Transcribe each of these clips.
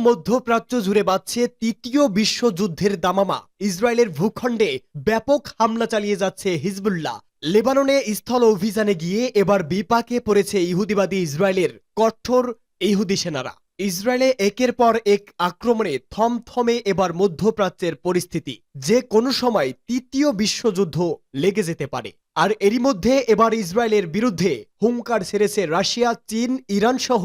পুরো মধ্যপ্রাচ্য জুড়ে বাজছে তৃতীয় বিশ্বযুদ্ধের দামামা। ইসরায়েলের ভূখণ্ডে ব্যাপক হামলা চালিয়ে যাচ্ছে হিজবুল্লাহ। লেবাননে স্থল অভিযানে গিয়ে এবার বিপাকে পড়েছে ইহুদিবাদী ইসরায়েলের কঠোর ইহুদি সেনারা। ইসরায়েলে একের পর এক আক্রমণে থমথমে এবার মধ্যপ্রাচ্যের পরিস্থিতি। যে কোনো সময় তৃতীয় বিশ্বযুদ্ধ লেগে যেতে পারে। আর এরই মধ্যে এবার ইসরায়েলের বিরুদ্ধে হুঙ্কার ছেড়েছে রাশিয়া, চীন ইরান সহ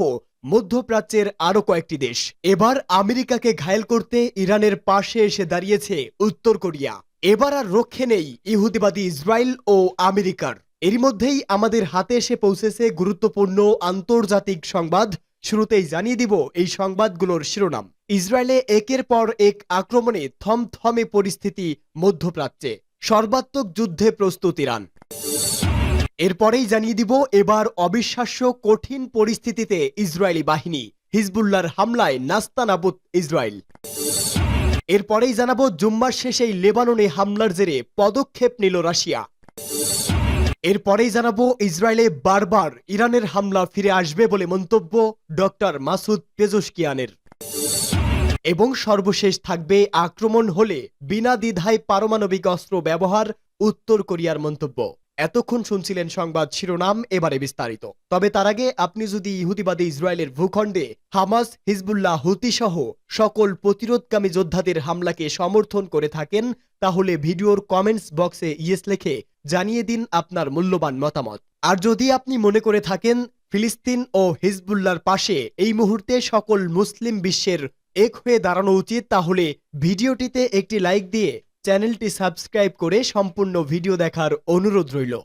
মধ্যপ্রাচ্যের আরও কয়েকটি দেশ। এবার আমেরিকাকে ঘায়েল করতে ইরানের পাশে এসে দাঁড়িয়েছে উত্তর কোরিয়া। এবার আর রক্ষে নেই ইহুদিবাদী ইসরায়েল ও আমেরিকার। এরই মধ্যেই আমাদের হাতে এসে পৌঁছেছে গুরুত্বপূর্ণ আন্তর্জাতিক সংবাদ। শুরুতেই জানিয়ে দিব এই সংবাদগুলোর শিরোনাম। ইসরায়েলে একের পর এক আক্রমণে থমথমে পরিস্থিতি মধ্যপ্রাচ্যে। সর্বাত্মক যুদ্ধে প্রস্তুত ইরান। এরপরেই জানিয়ে দিব, এবার অবিশ্বাস্য কঠিন পরিস্থিতিতে ইসরায়েলি বাহিনী হিজবুল্লার হামলায় নাস্তানাবুদ ইসরায়েল। এরপরেই জানাব, জুম্মার শেষেই লেবাননে হামলার জেরে পদক্ষেপ নিল রাশিয়া। এরপরেই জানাব, ইসরায়েলে বারবার ইরানের হামলা ফিরে আসবে বলে মন্তব্য ডক্টর মাসুদ পেজস্কিয়ানের এবং সর্বশেষ থাকবে, আক্রমণ হলে বিনা দ্বিধায় পারমাণবিক অস্ত্র ব্যবহার, উত্তর কোরিয়ার মন্তব্য। এতক্ষণ শুনছিলেন সংবাদ শিরোনাম, এবারে বিস্তারিত। তবে তার আগে আপনি যদি ইহুদিবাদী ইসরায়েলের ভূখণ্ডে হামাস, হিজবুল্লাহ হুতি সহ সকল প্রতিরোধকামী যোদ্ধাদের হামলাকে সমর্থন করে থাকেন, তাহলে ভিডিওর কমেন্টস বক্সে ইয়েস লিখে জানিয়ে দিন আপনার মূল্যবান মতামত। আর যদি আপনি মনে করে থাকেন ফিলিস্তিন ও হিজবুল্লার পাশে এই মুহূর্তে সকল মুসলিম বিশ্বের এক হয়ে দাঁড়ানো উচিত, তাহলে ভিডিওটিতে একটি লাইক দিয়ে চ্যানেলটি সাবস্ক্রাইব করে সম্পূর্ণ ভিডিও দেখার অনুরোধ রইল।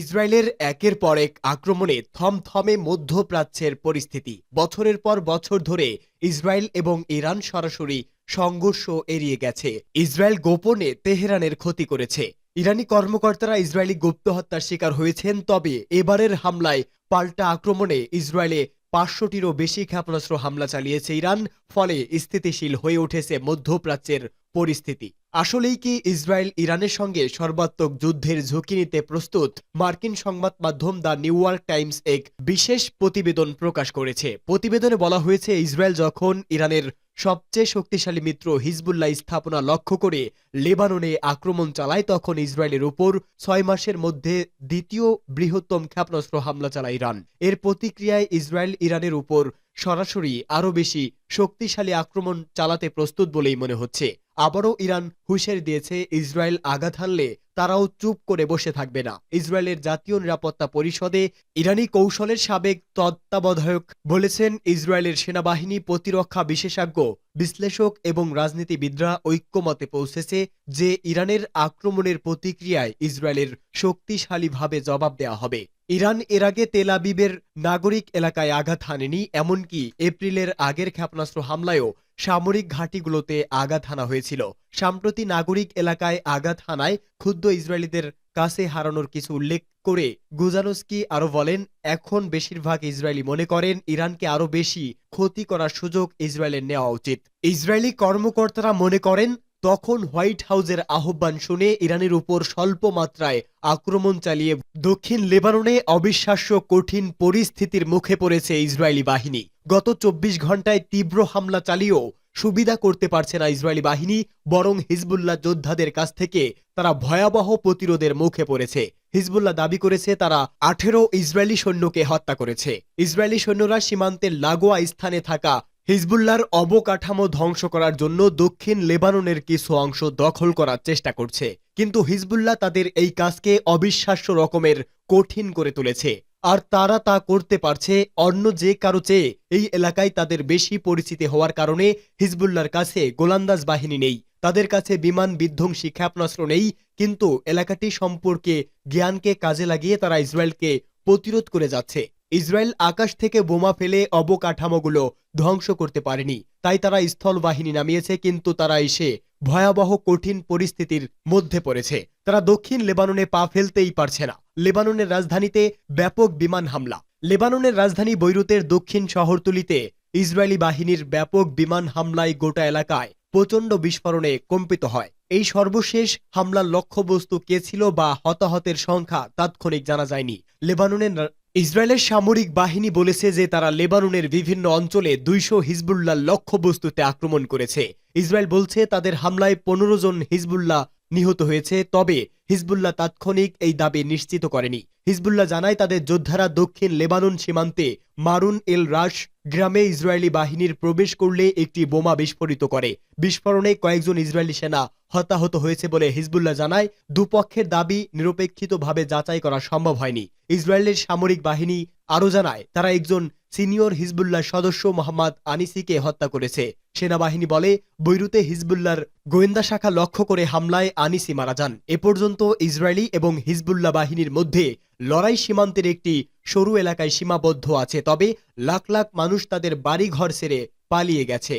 ইসরায়েলের একের পর এক আক্রমণে থমথমে মধ্যপ্রাচ্যের পরিস্থিতি। বছরের পর বছর ধরে ইসরায়েল এবং ইরান সরাসরি সংঘর্ষ এড়িয়ে গেছে। ইসরায়েল গোপনে তেহরানের ক্ষতি করেছে। ইরানি কর্মকর্তারা ইসরায়েলি গুপ্ত হত্যার শিকার হয়েছেন, তবে এবারের হামলায় পাল্টা আক্রমণে ইসরায়েলে পাঁচশোটিরও বেশি ক্ষেপণাস্ত্র হামলা চালিয়েছে ইরান, ফলে স্থিতিশীল হয়ে উঠেছে মধ্যপ্রাচ্যের পরিস্থিতি। আসলেই কি ইসরায়েল ইরানের সঙ্গে সর্বাত্মক যুদ্ধের ঝুঁকি নিতে প্রস্তুত? মার্কিন সংবাদ মাধ্যম দ্য নিউ ইয়র্ক টাইমস এক বিশেষ প্রতিবেদন প্রকাশ করেছে। প্রতিবেদনে বলা হয়েছে, ইসরায়েল যখন ইরানের সবচেয়ে শক্তিশালী মিত্র হিজবুল্লাহ স্থাপনা লক্ষ্য করে লেবাননে আক্রমণ চালায়, তখন ইসরায়েলের উপর ছয় মাসের মধ্যে দ্বিতীয় বৃহত্তম ক্ষেপণাস্ত্র হামলা চালায় ইরান। এর প্রতিক্রিয়ায় ইসরায়েল ইরানের উপর সরাসরি আরও বেশি শক্তিশালী আক্রমণ চালাতে প্রস্তুত বলেই মনে হচ্ছে। আবারও ইরান হুঁশিয়ারি দিয়েছে ইসরায়েল আঘাত হানলে তারাও চুপ করে বসে থাকবে না। ইসরায়েলের জাতীয় নিরাপত্তা পরিষদে ইরানি কৌশলের সাবেক তত্ত্বাবধায়ক বলেছেন, ইসরায়েলের সেনাবাহিনী প্রতিরক্ষা বিশেষজ্ঞ, বিশ্লেষক এবং রাজনীতিবিদরা ঐক্যমতে পৌঁছেছে যে ইরানের আক্রমণের প্রতিক্রিয়ায় ইসরায়েলের শক্তিশালীভাবে জবাব দেওয়া হবে। ইরান এর আগে তেল আবিবের নাগরিক এলাকায় আঘাত হানেনি, এমনকি এপ্রিলের আগের ক্ষেপণাস্ত্র হামলায়ও সামরিক ঘাঁটিগুলোতে আঘাত হানা হয়েছিল। সাম্প্রতি নাগরিক এলাকায় আঘাত হানায় ক্ষুদ্র ইসরায়েলিদের কাছে হারানোর কিছু উল্লেখ করে গুজানস্কি আরও বলেন, এখন বেশিরভাগ ইসরায়েলি মনে করেন ইরানকে আরও বেশি ক্ষতি করার সুযোগ ইসরায়েলের নেওয়া উচিত। ইসরায়েলি কর্মকর্তারা মনে করেন তখন হোয়াইট হাউজের আহ্বান শুনে ইরানের উপর স্বল্প মাত্রায় আক্রমণ চালিয়ে দক্ষিণ লেবাননে অবিশ্বাস্য কঠিন পরিস্থিতির মুখে পড়েছে ইসরায়েলি বাহিনী। গত চব্বিশ ঘন্টায় তীব্র হামলা চালিয়েও সুবিধা করতে পারছে না ইসরায়েলি বাহিনী, বরং হিজবুল্লাহ যোদ্ধাদের কাছ থেকে তারা ভয়াবহ প্রতিরোধের মুখে পড়েছে। হিজবুল্লাহ দাবি করেছে, তারা আঠেরো ইসরায়েলি সৈন্যকে হত্যা করেছে। ইসরায়েলি সৈন্যরা সীমান্তের লাগোয়া স্থানে থাকা হিজবুল্লাহর অবকাঠামো ধ্বংস করার জন্য দক্ষিণ লেবাননের কিছু অংশ দখল করার চেষ্টা করছে। কিন্তু হিজবুল্লাহ তাদের এই কাজকে অবিশ্বাস্য রকমের কঠিন করে তুলেছে। আর তারা তা করতে পারছে অন্য যে কারও চেয়ে। এই এলাকায় তাদের বেশি পরিচিতি হওয়ার কারণে হিজবুল্লার কাছে গোলান্দাজ বাহিনী নেই। তাদের কাছে বিমান বিধ্বংসী ক্ষেপণাস্ত্র নেই। কিন্তু এলাকাটি সম্পর্কে জ্ঞানকে কাজে লাগিয়ে তারা ইসরায়েলকে প্রতিরোধ করে যাচ্ছে। ইসরায়েল আকাশ থেকে বোমা ফেলে অবকাঠামোগুলো ধ্বংস করতে পারেনি। তাই তারা স্থল বাহিনী নামিয়েছে, কিন্তু তারা এসে ভয়াবহ কঠিন পরিস্থিতির মধ্যে পড়েছে। তারা দক্ষিণ লেবাননে পা ফেলতেই পারছে না। লেবাননের রাজধানীতে ব্যাপক বিমান হামলা। লেবাননের রাজধানী বৈরুতের দক্ষিণ শহরতলিতে ইসরায়েলি বাহিনীর ব্যাপক বিমান হামলায় গোটা এলাকায় প্রচণ্ড বিস্ফোরণে কম্পিত হয়। এই সর্বশেষ হামলার লক্ষ্যবস্তু কে ছিল বা হতাহতের সংখ্যা তাৎক্ষণিক জানা যায়নি। লেবাননের ইসরায়েলের সামরিক বাহিনী বলেছে যে তারা লেবাননের বিভিন্ন অঞ্চলে দুইশো হিজবুল্লাহ লক্ষ্যবস্তুতে আক্রমণ করেছে। ইসরায়েল বলছে তাদের হামলায় পনেরো জন হিজবুল্লাহ নিহত হয়েছে, তবে হিজবুল্লাহ তাৎক্ষণিক এই দাবি নিশ্চিত করেনি। হিজবুল্লাহ জানায় তাদের যোদ্ধারা দক্ষিণ লেবানন সীমান্তে মারুন এল রাশ গ্রামে ইসরায়েলি বাহিনীর প্রবেশ করলে একটি বোমা বিস্ফোরিত করে। বিস্ফোরণে কয়েকজন ইসরায়েলি সেনা হতাহত হয়েছে বলে হিজবুল্লাহ জানায়, দুপক্ষের দাবি নিরপেক্ষিতভাবে যাচাই করা সম্ভব হয়নি। ইসরায়েলের সামরিক বাহিনী আরও জানায়, তারা একজন সিনিয়র হিজবুল্লাহ সদস্য মোহাম্মদ আনিসিকে হত্যা করেছে। সেনাবাহিনী বলে, বৈরুতে হিজবুল্লাহর গোয়েন্দা শাখা লক্ষ্য করে হামলায় আনিসি মারা যান। এ পর্যন্ত ইসরায়েলি এবং হিজবুল্লাহ বাহিনীর মধ্যে লড়াই সীমান্তের একটি সরু এলাকায় সীমাবদ্ধ আছে, তবে লাখ লাখ মানুষ তাদের বাড়িঘর ছেড়ে পালিয়ে গেছে।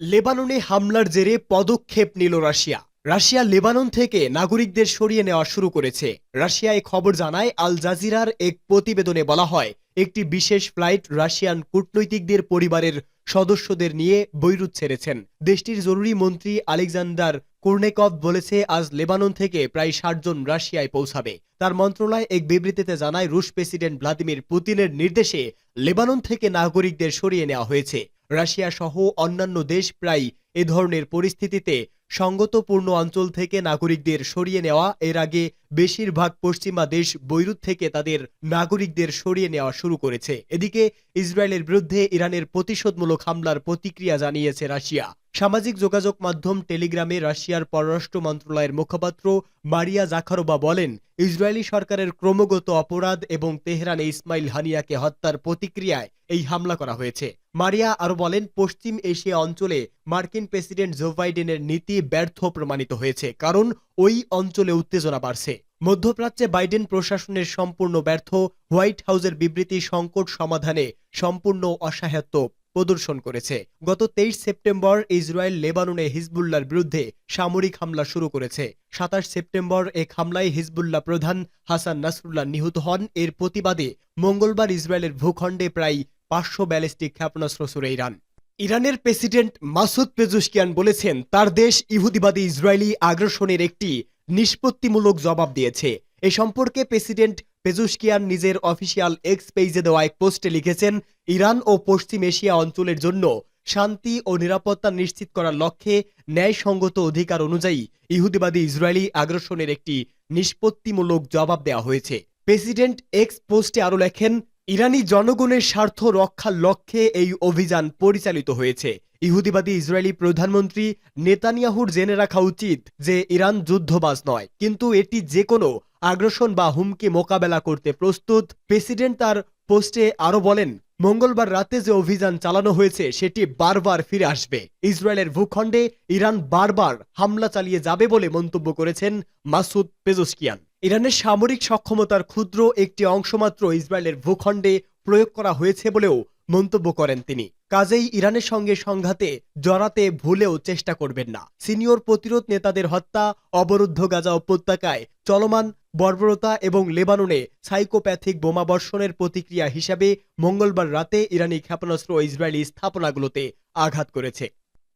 লেবাননে হামলার জেরে পদক্ষেপ নিল রাশিয়া। রাশিয়া লেবানন থেকে নাগরিকদের সরিয়ে নেওয়া শুরু করেছে। রাশিয়া খবর জানায়, আল জাজিরার এক প্রতিবেদনে বলা হয়, একটি বিশেষ ফ্লাইট রাশিয়ান কূটনৈতিকদের পরিবারের সদস্যদের নিয়ে বৈরুত ছেড়েছেন। দেশটির জরুরি মন্ত্রী আলেকজান্ডার কুর্নেকভ বলেছে, আজ লেবানন থেকে প্রায় ষাট জন রাশিয়ায় পৌঁছাবে। তার মন্ত্রণালয় এক বিবৃতিতে জানায়, রুশ প্রেসিডেন্ট ভ্লাদিমির পুতিনের নির্দেশে লেবানন থেকে নাগরিকদের সরিয়ে নেওয়া হয়েছে। রাশিয়া সহ অন্যান্য দেশ প্রায় এ ধরনের পরিস্থিতিতে সঙ্গতপূর্ণ অঞ্চল থেকে নাগরিকদের সরিয়ে নেওয়া, এর আগে বেশিরভাগ পশ্চিমা দেশ বৈরুত থেকে তাদের নাগরিকদের সরিয়ে নেওয়া শুরু করেছে। এদিকে ইসরায়েলের বিরুদ্ধে ইরানের প্রতিশোধমূলক হামলার প্রতিক্রিয়া জানিয়েছে রাশিয়া। সামাজিক যোগাযোগ মাধ্যম টেলিগ্রামে রাশিয়ার পররাষ্ট্র মন্ত্রণালয়ের মুখপাত্র মারিয়া জাখারোবা বলেন, ইসরায়েলি সরকারের ক্রমাগত অপরাধ এবং তেহরানে ইসমাইল হানিয়াকে হত্যার প্রতিক্রিয়ায় এই হামলা করা হয়েছে। মারিয়া আরও বলেন, পশ্চিম এশিয়া অঞ্চলে মার্কিন প্রেসিডেন্ট জো বাইডেনের নীতি ব্যর্থ প্রমাণিত হয়েছে, কারণ ওই অঞ্চলে উত্তেজনা বাড়ছে। মধ্যপ্রাচ্যে বাইডেন প্রশাসনের সম্পূর্ণ ব্যর্থ, হোয়াইট হাউসের বিবৃতি সংকট সমাধানে সম্পূর্ণ অসহায়ত্ব প্রদর্শন করেছে। গত তেইশ সেপ্টেম্বর ইসরায়েল লেবাননে হিজবুল্লার বিরুদ্ধে সামরিক হামলা শুরু করেছে। সাতাশ সেপ্টেম্বর এক হামলায় হিজবুল্লাহ প্রধান হাসান নাসরুল্লাহ নিহত হন। এর প্রতিবাদে মঙ্গলবার ইসরায়েলের ভূখণ্ডে প্রায় পাঁচশো ব্যালিস্টিক ক্ষেপণাস্ত্র ছুড়ে ইরান। ইরানের প্রেসিডেন্ট মাসুদ পেজুশকিয়ান বলেছেন, তার দেশ ইহুদিবাদী ইসরায়েলি আগ্রাসনের একটি নিষ্পত্তিমূলক জবাব দিয়েছে। এ সম্পর্কে প্রেসিডেন্ট পেজুশকিয়ান নিজের অফিসিয়াল এক্স পেজে দেওয়া এক পোস্টে লিখেছেন, ইরান ও পশ্চিম এশিয়া অঞ্চলের জন্য শান্তি ও নিরাপত্তা নিশ্চিত করার লক্ষ্যে ন্যায়সঙ্গত অধিকার অনুযায়ী ইহুদিবাদী ইসরায়েলি আগ্রাসনের একটি নিষ্পত্তিমূলক জবাব দেওয়া হয়েছে। প্রেসিডেন্ট এক্স পোস্টে আরও লেখেন, ইরানি জনগণের স্বার্থ রক্ষার লক্ষ্যে এই অভিযান পরিচালিত হয়েছে। ইহুদিবাদী ইসরায়েলি প্রধানমন্ত্রী নেতানিয়াহুর জেনে রাখা উচিত যে ইরান যুদ্ধবাজ নয়, কিন্তু এটি যে কোনো আগ্রাসন বা হুমকি মোকাবেলা করতে প্রস্তুত। প্রেসিডেন্ট তার পোস্টে আরও বলেন, মঙ্গলবার রাতে যে অভিযান চালানো হয়েছে, সেটি বারবার ফিরে আসবে। ইসরায়েলের ভূখণ্ডে ইরান বারবার হামলা চালিয়ে যাবে বলে মন্তব্য করেছেন মাসুদ পেজোস্কিয়ান ইরানের সামরিক সক্ষমতার ক্ষুদ্র একটি অংশমাত্র ইসরায়েলের ভূখণ্ডে প্রয়োগ করা হয়েছে বলেও মন্তব্য করেন তিনি। কাজেই ইরানের সঙ্গে সংঘাতে জড়াতে ভুলেও চেষ্টা করবেন না। সিনিয়র প্রতিরোধ নেতাদের হত্যা, অবরুদ্ধ গাজা উপত্যকায় চলমান বর্বরতা এবং লেবাননে সাইকোপ্যাথিক বোমাবর্ষণের প্রতিক্রিয়া হিসাবে মঙ্গলবার রাতে ইরানি ক্ষেপণাস্ত্র ইসরায়েলি স্থাপনাগুলোতে আঘাত করেছে।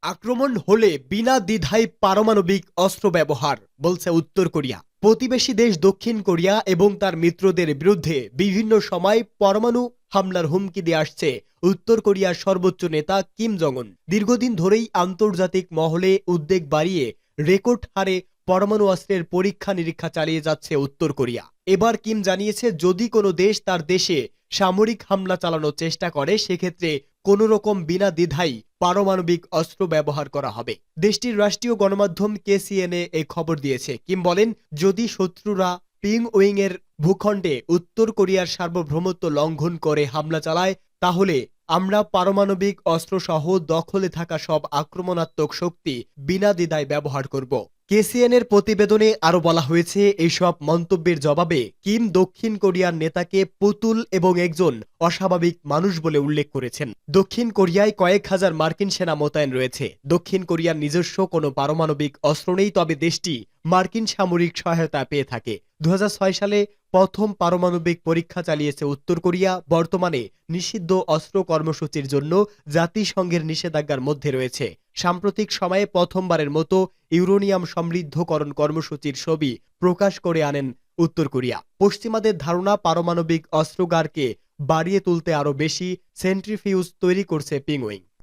আক্রমণ হলে বিনা দ্বিধায় পারমাণবিক অস্ত্র ব্যবহার, বলছে উত্তর কোরিয়া। প্রতিবেশী দেশ দক্ষিণ কোরিয়া এবং তার মিত্রদের বিরুদ্ধে বিভিন্ন সময় পরমাণু হামলার হুমকি দিয়ে আসছে উত্তর কোরিয়ার সর্বোচ্চ নেতা কিম জং দীর্ঘদিন ধরেই আন্তর্জাতিক মহলে উদ্বেগ বাড়িয়ে রেকর্ড হারে পরমাণু অস্ত্রের পরীক্ষা নিরীক্ষা চালিয়ে যাচ্ছে উত্তর কোরিয়া। এবার কিম জানিয়েছে, যদি কোনো দেশ তার দেশে সামরিক হামলা চালানোর চেষ্টা করে, সেক্ষেত্রে কোনো রকম বিনা দ্বিধাই পারমাণবিক অস্ত্র ব্যবহার করা হবে। দেশটির রাষ্ট্রীয় গণমাধ্যম কেসিএনএ এই খবর দিয়েছে। কিম বলেন, যদি শত্রুরা পিং উইং এর ভূখণ্ডে উত্তর কোরিয়ার সার্বভৌমত্ব লঙ্ঘন করে হামলা চালায়, তাহলে আমরা পারমাণবিক অস্ত্রসহ দখলে থাকা সব আক্রমণাত্মক শক্তি বিনা দ্বিধায় ব্যবহার করব। কেসিএন এর প্রতিবেদনে আরও বলা হয়েছে এইসব মন্তব্যের জবাবে কিম দক্ষিণ কোরিয়ার নেতাকে পুতুল এবং একজন অস্বাভাবিক মানুষ বলে উল্লেখ করেছেন। দক্ষিণ কোরিয়ায় কয়েক হাজার মার্কিন সেনা মোতায়েন রয়েছে। দক্ষিণ কোরিয়ার নিজস্ব কোনো পারমাণবিক অস্ত্র নেই, তবে দেশটি মার্কিন সামরিক সহায়তা পেয়ে থাকে। দু সালে প্রথম পারমাণবিক পরীক্ষা চালিয়েছে উত্তর কোরিয়া। বর্তমানে নিষিদ্ধ অস্ত্র কর্মসূচির জন্য জাতিসংঘের নিষেধাজ্ঞার মধ্যে রয়েছে। সাম্প্রতিক সময়ে প্রথমবারের মতো ইউরোনিয়াম সমৃদ্ধকরণ কর্মসূচির ছবি প্রকাশ করে আনেন উত্তর কোরিয়া। পশ্চিমাদের ধারণা, পারমাণবিক অস্ত্রগারকে বাড়িয়ে তুলতে আরও বেশি সেন্ট্রিফিউজ তৈরি করছে পিংউইং